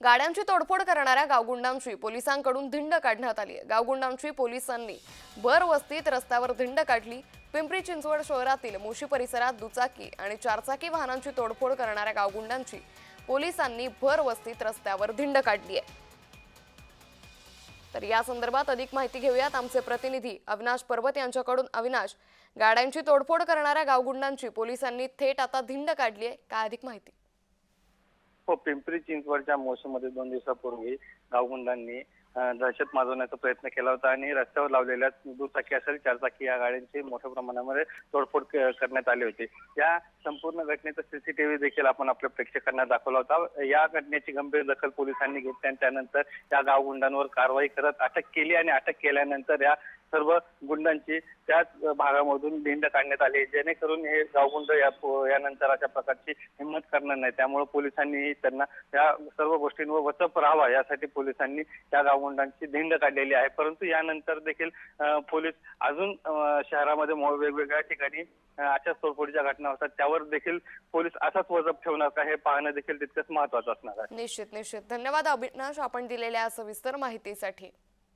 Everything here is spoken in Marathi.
गाड्यांची तोडफोड करणाऱ्या गावगुंडांची पोलिसांकडून धिंड काढण्यात आली आहे. गावगुंडांची पोलिसांनी भर वस्तीत रस्त्यावर धिंड काढली. पिंपरी चिंचवड शहरातील मोशी परिसरात दुचाकी आणि चारचाकी वाहनांची तोडफोड करणाऱ्या गावगुंडांची पोलिसांनी भर वस्तीत रस्त्यावर धिंड काढली आहे. तर या संदर्भात अधिक माहिती घेऊयात आमचे प्रतिनिधी अविनाश पर्वत यांच्याकडून. अविनाश गाड्यांची तोडफोड करणाऱ्या गावगुंडांची पोलिसांनी थेट आता धिंड काढली आहे. काय अधिक माहिती? हो, पिंपरी चिंचवडच्या मोसममध्ये दोन दिवसापूर्वी गावगुंडांनी दहशत माजवण्याचा प्रयत्न केला होता आणि रस्त्यावर लावलेल्या दुचाकी असेल चारचाकी या गाड्यांची मोठ्या प्रमाणामध्ये तोडफोड क- करण्यात आली होती. या संपूर्ण घटनेचा सीसीटीव्ही देखील आपण आपल्या प्रेक्षकांना दाखवला होता. या घटनेची गंभीर दखल पोलिसांनी घेतली आणि त्यानंतर या गावगुंडांवर कारवाई करत अटक केली आणि अटक केल्यानंतर या सर्व गुंडांची त्याच भागामधून धिंड काढण्यात आली जेणेकरून हे गावगुंड या यानंतर अशा प्रकारची हिंमत करणार नाही. त्यामुळे पोलिसांनी त्यांना या सर्व गोष्टींवर वचप राहावा यासाठी पोलिसांनी त्या गावगुंडांची धिंड काढलेली आहे. परंतु यानंतर देखील पोलीस अजून शहरामध्ये वेगवेगळ्या ठिकाणी अशा अशाच तोडफोडीच्या घटना होतात त्यावर देखील पोलीस असाच वजप ठेवणार का हे पाहणं देखील तितकंच महत्वाचं असणार आहे. निश्चित निश्चित. धन्यवाद अविनाश आपण दिलेल्या सविस्तर माहितीसाठी.